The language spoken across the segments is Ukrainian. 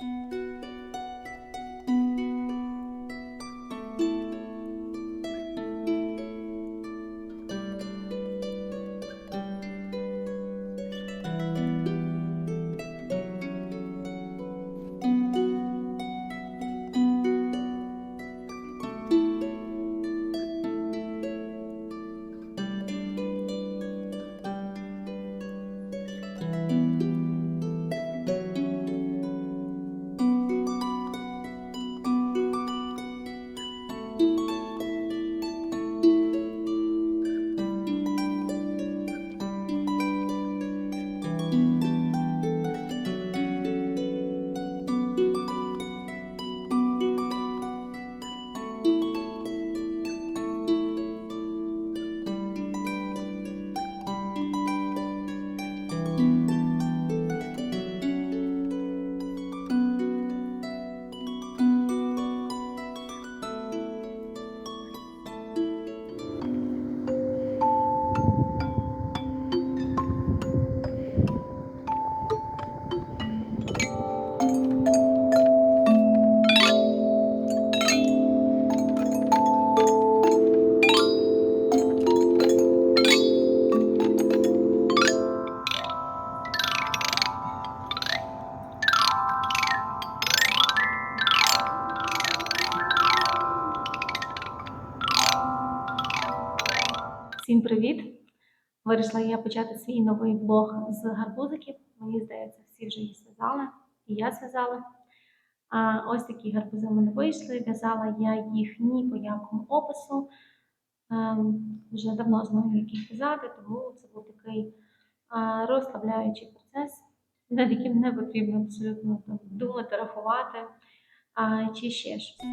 Всім Вирішила я почати свій новий блог з гарбузиків. Мені здається, всі вже їх зв'язали, і я зв'язала. А ось такі гарбузи в мене вийшли. В'язала я їх ні по якому опису. Вже давно знаю, як їх в'язати, тому це був такий розслабляючий процес, над яким не потрібно абсолютно думати, рахувати чи ще щось.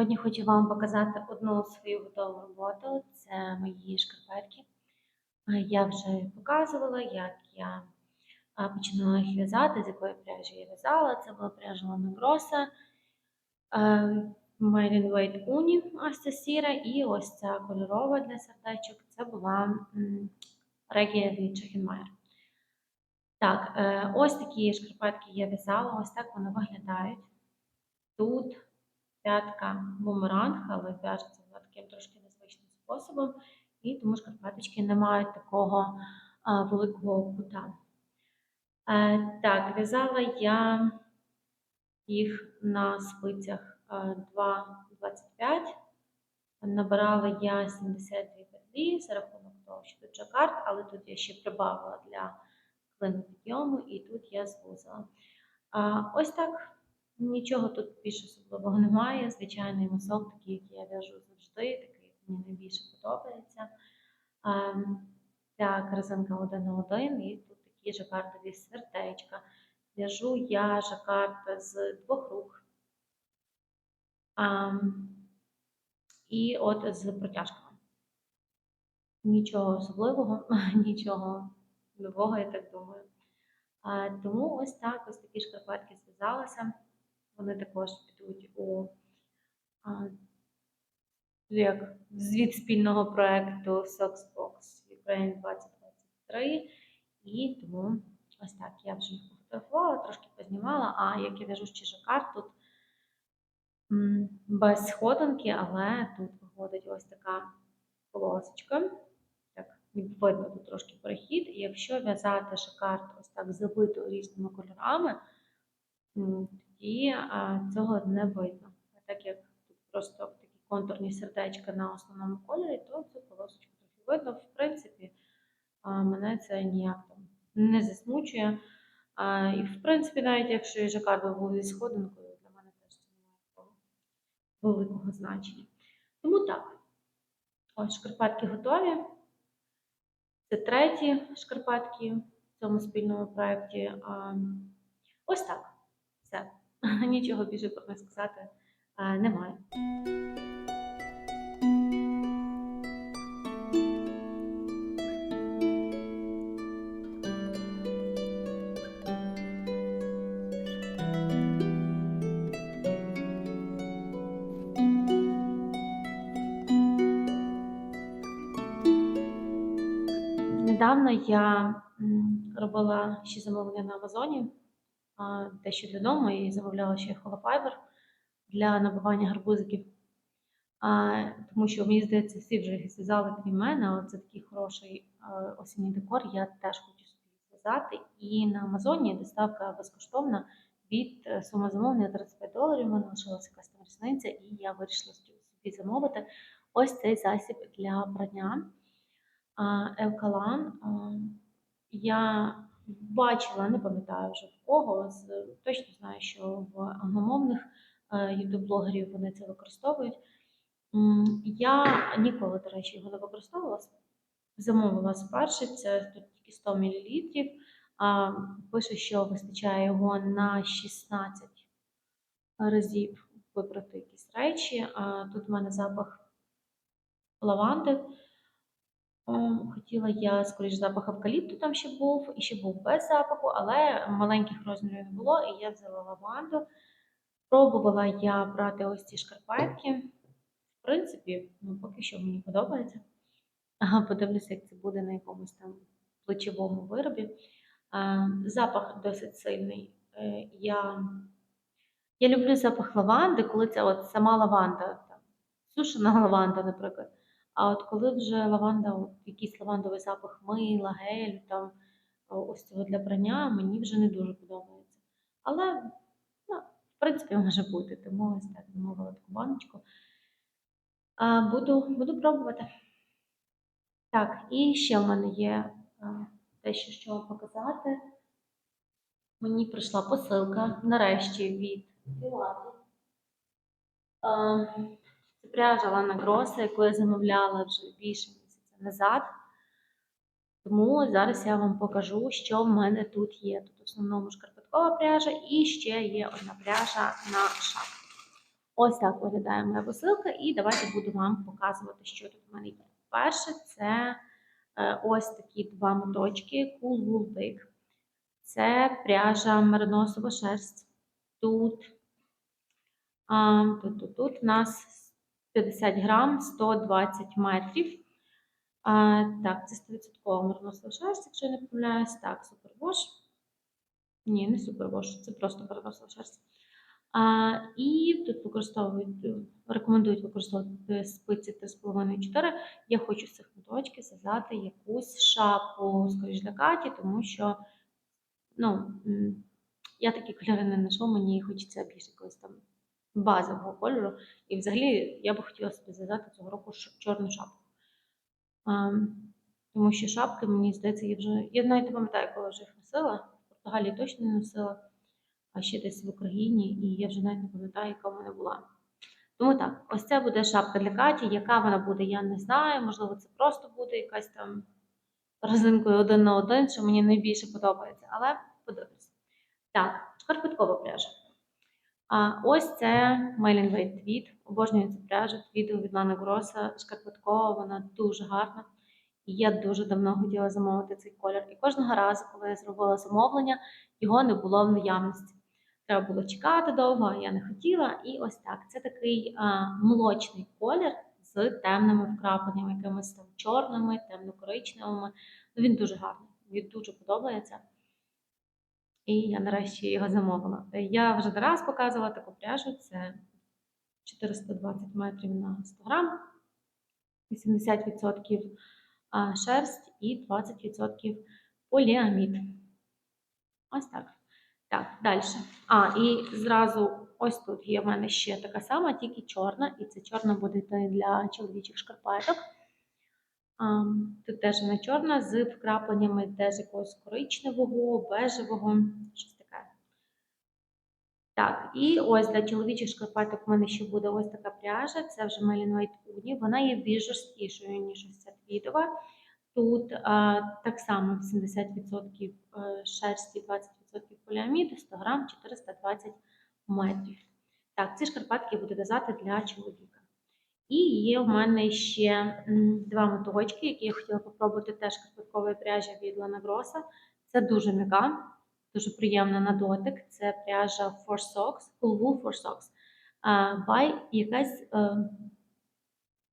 Сьогодні хочу вам показати одну свою готову роботу. Це мої шкарпетки. Я вже показувала, як я починала їх в'язати, з якої пряжі я в'язала. Це була пряжа Grossa, Made in White Uni, ось ця сіра, і ось ця кольорова для сердечок. Це була Регія від Чехенмайер. Так, е, ось такі шкарпетки я в'язала, ось так вони виглядають. Тут п'ятка бумеранг, але в'яжеться таким трошки незвичним способом, і тому шкарпеточки не мають такого а, великого кута. Е, так, в'язала я їх на спицях е, 2,25. Набирала я 72 петлі за рахунок того, що тут жакард, але тут я ще прибавила для клину підйому, і тут я звузила. Ось так. Нічого тут більш особливого немає. Звичайний мисок, такий, який я в'яжу завжди, такий як мені найбільше подобається. Ем, так, резинка 1 на 1 і тут такі жакардові сердечка. В'яжу я жакард з двох рук. Ем, і от з протяжками. Нічого особливого, нічого нового, я так думаю. А, тому ось так, ось такі шкарпетки зв'язалися. Вони також підуть у як звіт спільного проєкту Soxbox Ukraine 2023. І тому ось так я вже їх фотографувала, трошки познімала. А як я в'яжу ще жакард, тут без сходинки, але тут виходить ось така полосочка. Так, ніби видно тут трошки перехід. І якщо в'язати жакард ось так забито різними кольорами, а, цього не видно. Так як тут просто такі контурні сердечка на основному кольорі, то цю полосочку трохи видно. В принципі, мене це ніяк там не засмучує. І в принципі, навіть якщо і жакард був зі сходинкою, для мене теж це немає такого великого значення. Тому так, ось шкарпетки готові. Це треті шкарпетки в цьому спільному проєкті. Ось так. Все. Нічого більше про них сказати немає. Недавно я робила ще замовлення на Амазоні дещо для дому, і замовляла ще холофайбер для набивання гарбузиків. А, тому що мені здається, всі вже зв'язали крім мене, це такий хороший осінній декор. Я теж хочу собі зв'язати. І на Амазоні доставка безкоштовна від е, суми замовлення 35 доларів. У мене лишилася якась там різниця, і я вирішила собі замовити ось цей засіб для прання. Евкалан. Я бачила, не пам'ятаю вже в кого, точно знаю, що в англомовних ютуб-блогерів вони це використовують. Я ніколи, до речі, його не використовувала. Замовила спершу, це тут тільки 100 мл. А, пише, що вистачає його на 16 разів вибрати якісь речі. Тут в мене запах лаванди. Ем, Хотіла я, скоріш, запах евкаліпту там ще був, і ще був без запаху, але маленьких розмірів не було, і я взяла лаванду. Пробувала я брати ось ці шкарпетки. В принципі, ну, поки що мені подобається. Подивлюся, як це буде на якомусь там плечовому виробі. А, запах досить сильний. Е, Я, я люблю запах лаванди, коли це от сама лаванда, там, сушена лаванда, наприклад. А от коли вже лаванда, якийсь лавандовий запах мила, гелю, там ось цього для прання, мені вже не дуже подобається. Але, ну, в принципі, може бути, тому ось так замовила таку баночку. А, буду, буду пробувати. Так, і ще в мене є дещо, що вам показати. Мені прийшла посилка нарешті від Філати. Пряжа Лана Гроса, яку я замовляла вже більше місяця назад. Тому зараз я вам покажу, що в мене тут є. Тут в основному шкарпеткова пряжа і ще є одна пряжа на шапку. Ось так виглядає моя посилка, і давайте буду вам показувати, що тут в мене є. Перше, це е, ось такі два моточки Cool Wool Big. Це пряжа мериносова шерсть. Тут, тут, тут, тут у нас 50 грам, 120 метрів. А, так, це 100% мериносова шерсть, якщо я не помиляюсь. Так, супервош. Ні, не супервош, це просто мериносова шерсть. А, і тут використовують, рекомендують використовувати спиці 3,5-4. Я хочу з цих моточків зв'язати якусь шапку, скоріш для Каті, тому що ну, я такі кольори не ношу, мені хочеться більше якогось там базового кольору. І взагалі я би хотіла собі зв'язати цього року чорну шапку. А, тому що шапки, мені здається, я вже. Я навіть не пам'ятаю, коли вже їх носила. В Португалії точно не носила, а ще десь в Україні, і я вже навіть не пам'ятаю, яка в мене була. Тому так, ось це буде шапка для Каті. Яка вона буде, я не знаю. Можливо, це просто буде якась там резинкою один на один, що мені найбільше подобається, але подивимось. Так, шкарпеткова пряжа. А ось це Weight Tweed. Обожнюю цю пряжу. Відео від Лана Гроса. Шкарпеткова, вона дуже гарна. І я дуже давно хотіла замовити цей колір. І кожного разу, коли я зробила замовлення, його не було в наявності. Треба було чекати довго, я не хотіла. І ось так. Це такий а, молочний колір з темними вкрапленнями, якимись там чорними, темно-коричневими. Ну, він дуже гарний, він дуже подобається. І я нарешті його замовила. Я вже не раз показувала таку пряжу. Це 420 метрів на 100 грам, 80% шерсть і 20% поліамід. Ось так. Так, далі. А, і зразу ось тут є в мене ще така сама, тільки чорна, і це чорна буде для чоловічих шкарпеток. Тут теж вона чорна з вкрапленнями теж якогось коричневого, бежевого, щось таке. Так, і ось для чоловічих шкарпеток в мене ще буде ось така пряжа. Це вже White Uni. Вона є більш жорсткішою, ніж ось ця твідова. Тут а, так само 70% е, шерсті, 20% поліаміду, 100 грам, 420 метрів. Так, ці шкарпетки я буду в'язати для чоловіка. І є в мене ще два моточки, які я хотіла попробувати теж шкарпеткової пряжі від Lana. Це дуже м'яка, дуже приємна на дотик. Це пряжа For Socks, Cool Wool For Socks. By якась е,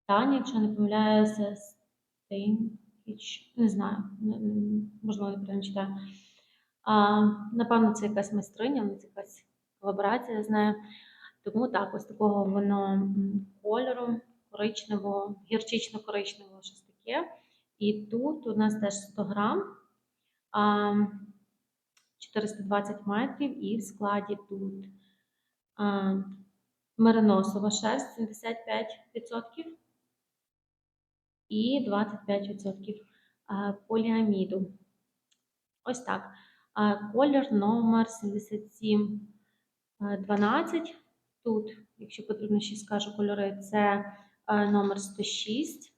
Таня, якщо не помиляюся, Стейнгіч, не знаю, не- не- можливо, читаю. А, напевно, це якась майстриня, це якась колаборація, я знаю. Тому так, ось такого воно кольору, коричневого, гірчично-коричневого, щось таке. І тут у нас теж 100 грам, 420 метрів, і в складі тут мериносова шерсть 75% і 25% а, поліаміду. Ось так. Колір номер 7712. Тут, якщо потрібно ще скажу кольори, це номер 106,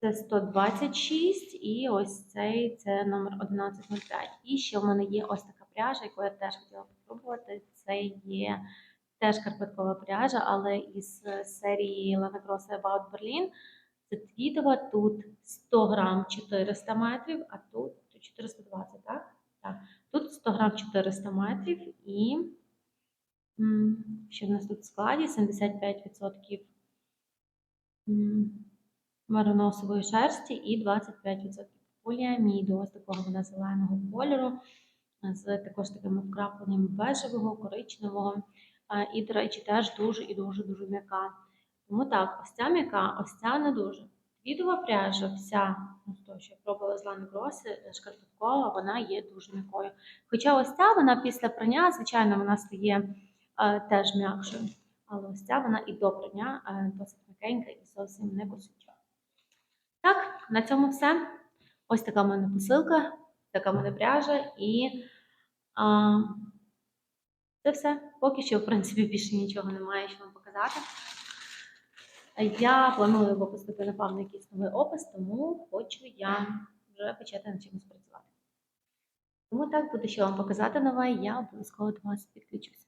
це 126 і ось цей це номер 1105. І ще в мене є ось така пряжа, яку я теж хотіла попробувати. Це є теж карпеткова пряжа, але із е, серії Lana Grossa About Berlin. Це твідова, тут 100 грам 400 метрів, а тут 420, так? Так. Тут 100 грам 400 метрів і що в нас тут в складі? 75% м, мериносової шерсті і 25% поліаміду, ось такого вона зеленого кольору, з також такими вкрапленнями бежевого, коричневого. І, до речі, теж дуже і дуже дуже м'яка. Тому так, ось ця м'яка, ось ця не дуже. Твідова пряжа, вся, ну, того, що я пробувала з Лани Гроси, шкарпеткова, вона є дуже м'якою. Хоча ось ця вона після прання, звичайно, вона стає е, теж м'якшою. Але ось ця вона і до прання е, досить м'якенька і зовсім не косуча. Так, на цьому все. Ось така в мене посилка, така в мене пряжа і а, це все. Поки що, в принципі, більше нічого немає, що вам показати. Я планую випустити, напевно, якийсь новий опис, тому хочу я вже почати над чимось працювати. Тому так, буде що вам показати нове, я обов'язково до вас підключуся.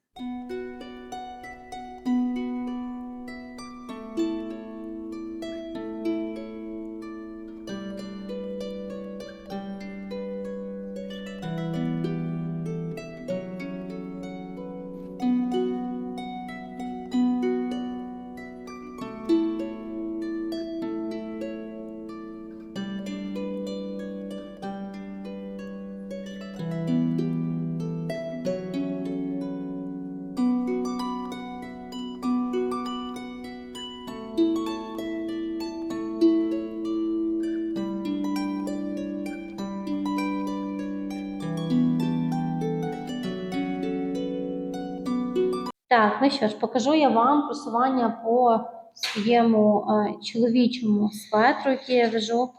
Так, ну що ж, покажу я вам просування по своєму е, чоловічому светру, який я вяжу.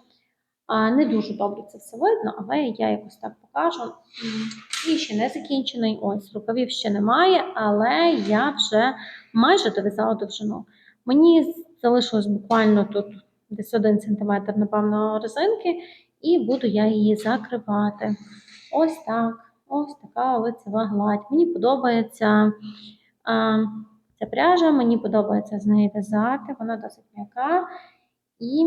Не дуже добре це все видно, але я якось так покажу. І ще не закінчений. Ось рукавів ще немає, але я вже майже дов'язала довжину. Мені залишилось буквально тут десь один сантиметр, напевно, резинки, і буду я її закривати. Ось так. Ось така лицева гладь. Мені подобається ця пряжа, мені подобається з нею в'язати, вона досить м'яка. І,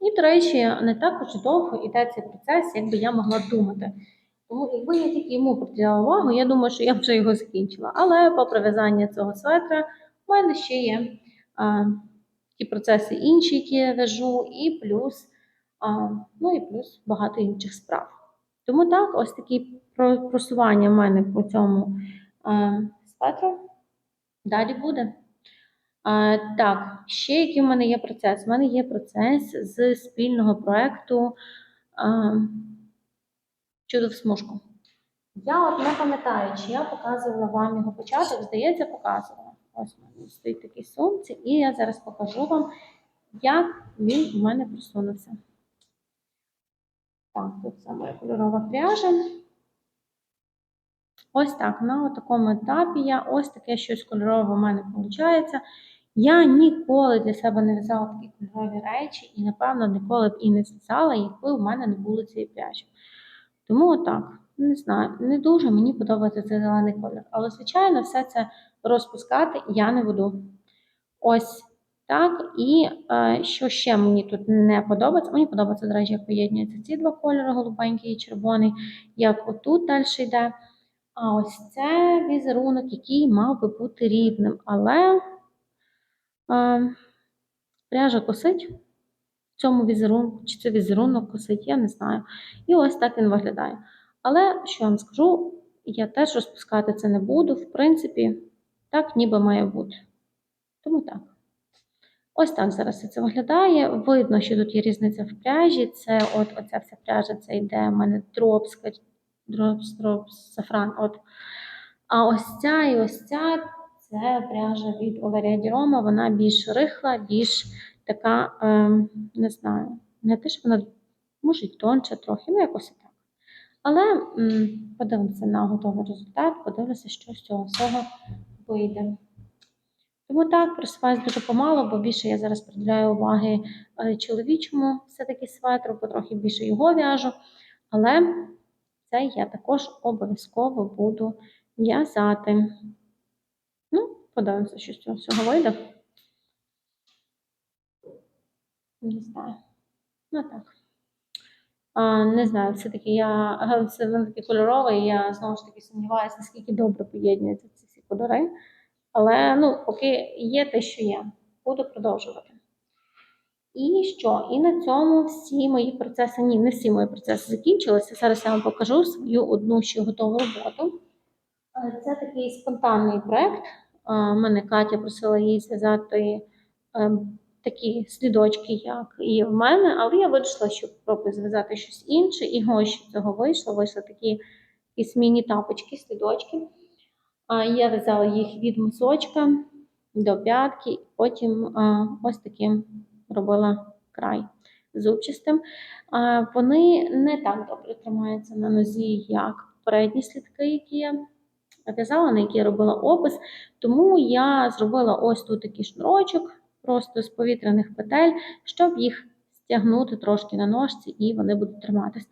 і, до речі, не так довго йде цей процес, як би я могла думати. Тому якби я тільки йому приділяла увагу, я думаю, що я вже його закінчила. Але попри в'язання цього светра, в мене ще є а, ті процеси інші, які я в'яжу, і плюс, а, ну і плюс багато інших справ. Тому так, ось такі просування в мене по цьому а, светру. Далі буде. А, так, ще який в мене є процес? У мене є процес з спільного проєкту Чудо в смужку. Я от не пам'ятаю, чи я показувала вам його початок, здається, показувала. Ось у мене стоїть такий сумці, і я зараз покажу вам, як він у мене просунувся. Так, тут моя кольорова пряжа. Ось так, на такому етапі я ось таке щось кольорове у мене виходить. Я ніколи для себе не в'язала такі кольорові речі, і, напевно, ніколи б і не зв'язала, якби в мене не було цієї пряжі. Тому отак, не знаю, не дуже мені подобається цей зелений колір. Але, звичайно, все це розпускати я не буду. Ось так. І е, що ще мені тут не подобається? Мені подобається, до речі, як поєднуються ці два кольори, голубенький і червоний, як отут далі йде. А ось це візерунок, який мав би бути рівним, але е, пряжа косить. в цьому візерунку, чи це візерунок косить, я не знаю. І ось так він виглядає. Але що я вам скажу, я теж розпускати це не буду. В принципі, так ніби має бути. Тому так. Ось так зараз це виглядає. Видно, що тут є різниця в пряжі. Це от оця вся пряжа, це йде в мене дропс, дропс, дропс, сафран. От. А ось ця і ось ця це пряжа від Олерія Дірома. Вона більш рихла, більш така, ем, не знаю, не те, що вона може й тонче трохи, ну якось так. Але м, подивимося на готовий результат, подивимося, що з цього всього вийде. Тому так, просуваюсь дуже помало, бо більше я зараз приділяю уваги е, чоловічому все-таки светру, потрохи більше його в'яжу. Але це я також обов'язково буду в'язати. Ну, подивимося, що з цього всього вийде. Не знаю. Ну так. А, не знаю, все-таки я це він такий кольоровий, я знову ж таки сумніваюся, наскільки добре поєднуються ці всі кольори. Але ну, поки є те, що є, буду продовжувати. І що? І на цьому всі мої процеси, ні, не всі мої процеси закінчилися. Зараз я вам покажу свою одну ще готову роботу. Е, Це такий спонтанний проєкт. Е, Мене Катя просила їй зв'язати е, такі слідочки, як і в мене, але я вирішила, що спробую зв'язати щось інше, і ось цього вийшло. Вийшли такі якісь міні-тапочки, слідочки. Я в'язала їх від мисочка до п'ятки, і потім ось таким робила край зубчастим. Вони не так добре тримаються на нозі, як передні слідки, які я в'язала, на які я робила опис. Тому я зробила ось тут такий шнурочок, просто з повітряних петель, щоб їх стягнути трошки на ножці, і вони будуть триматись.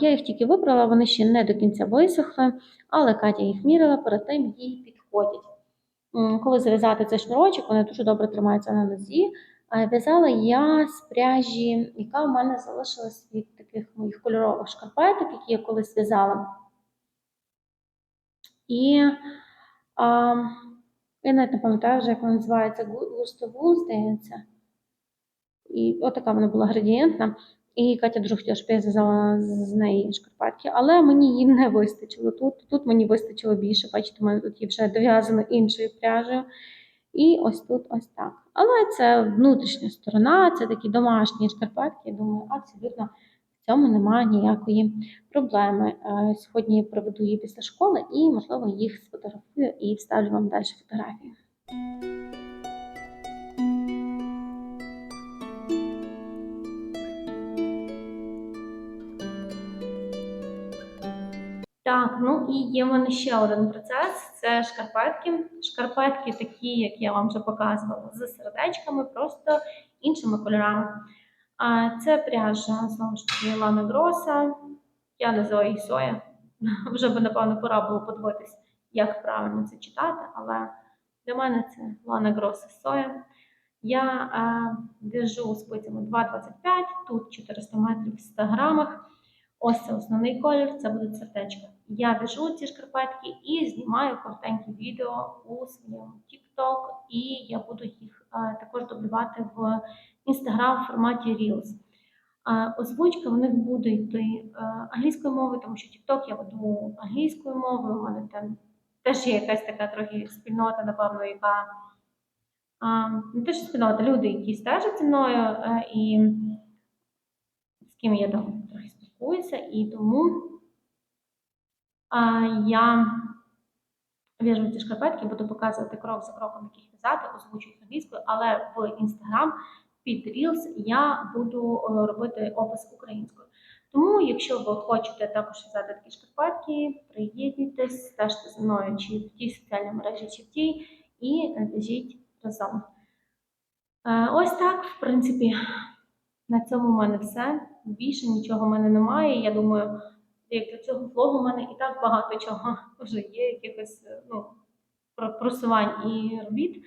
Я їх тільки вибрала, вони ще не до кінця висохли, але Катя їх міряла, перед тим їй підходять. Коли зав'язати цей шнурочок, вони дуже добре тримаються на нозі. В'язала я з пряжі, яка в мене залишилась від таких моїх кольорових шкарпеток, які я колись в'язала. І а, я навіть не пам'ятаю вже, як вона називається, густову, здається. І отака вона була градієнтна. І Катя дуже хотіла, щоб я зв'язала з неї шкарпетки, але мені її не вистачило тут. Тут мені вистачило більше. Бачите, у тут є вже дов'язано іншою пряжею. І ось тут ось так. Але це внутрішня сторона, це такі домашні шкарпетки. Я думаю, абсолютно в цьому немає ніякої проблеми. Е, Сьогодні я проведу її після школи і, можливо, їх сфотографую і вставлю вам далі фотографії. Так, ну і є в мене ще один процес: це шкарпетки. Шкарпетки такі, як я вам вже показувала, з сердечками, просто іншими кольорами. А це пряжа, знову ж таки, Лана Гроса. Я називаю її соя. Вже би, напевно, пора було подивитись, як правильно це читати, але для мене це Лана Гроса соя. Я е, в'яжу спицями 2,25, тут 400 метрів в 100 грамах. Ось це основний колір, це буде сердечко. Я в'яжу ці шкарпетки і знімаю коротенькі відео у своєму TikTok, і я буду їх е, також дублювати в Instagram в форматі Reels. Е, озвучка в них буде йти е, англійською мовою, тому що TikTok я веду англійською мовою. У мене там теж є якась така трохи спільнота, напевно, яка не те, спільнота, люди, які стежать зі мною, і з ким я там трохи спілкуюся, і тому я в'яжу ці шкарпетки, буду показувати крок за кроком, як їх в'язати, озвучую англійською, але в Instagram під Reels я буду е, робити опис українською. Тому, якщо ви хочете також в'язати такі шкарпетки, приєднуйтесь, стежте зі мною чи в тій соціальній мережі, чи в тій, і в'яжіть разом. Е, Ось так, в принципі, на цьому в мене все. Більше нічого в мене немає. Я думаю, як для цього влогу в мене і так багато чого вже є, якихось е, ну, просувань і робіт.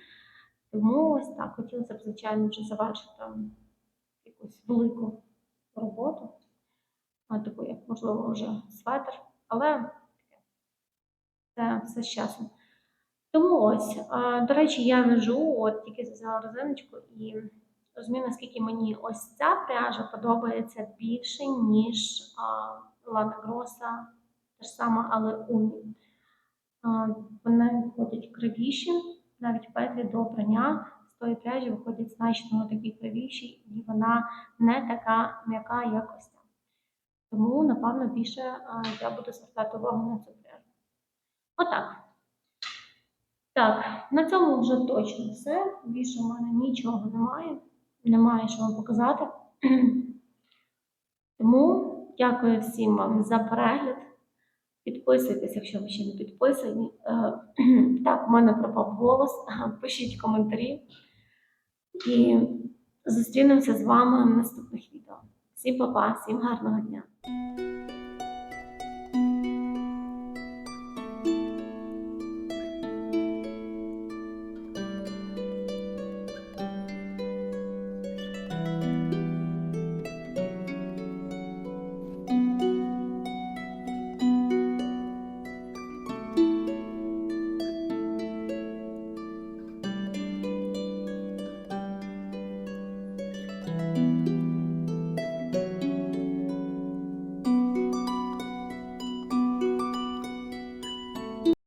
Тому ось так, хотілося б, звичайно, вже завершити якусь велику роботу. Таку, як, можливо, вже светр, але. Це все з часом. Тому ось, до речі, я вяжу, от тільки зв'язала резиночку і розумію, наскільки мені ось ця пряжа подобається більше, ніж Лана Гроса, та ж сама, але Уні. Вони виходять кривіші, навіть петлі до прання з тої пряжі виходять значно такі кривіші, і вона не така м'яка, як ось ця. Тому, напевно, більше я буду звертати увагу на цю пряжу. Отак. Так, на цьому вже точно все. Більше в мене нічого немає. Немає що вам показати. Тому дякую всім вам за перегляд. Підписуйтесь, якщо ви ще не підписані. Е, Так, в мене пропав голос. Пишіть коментарі. І зустрінемося з вами в наступних відео. Всім па-па, всім гарного дня!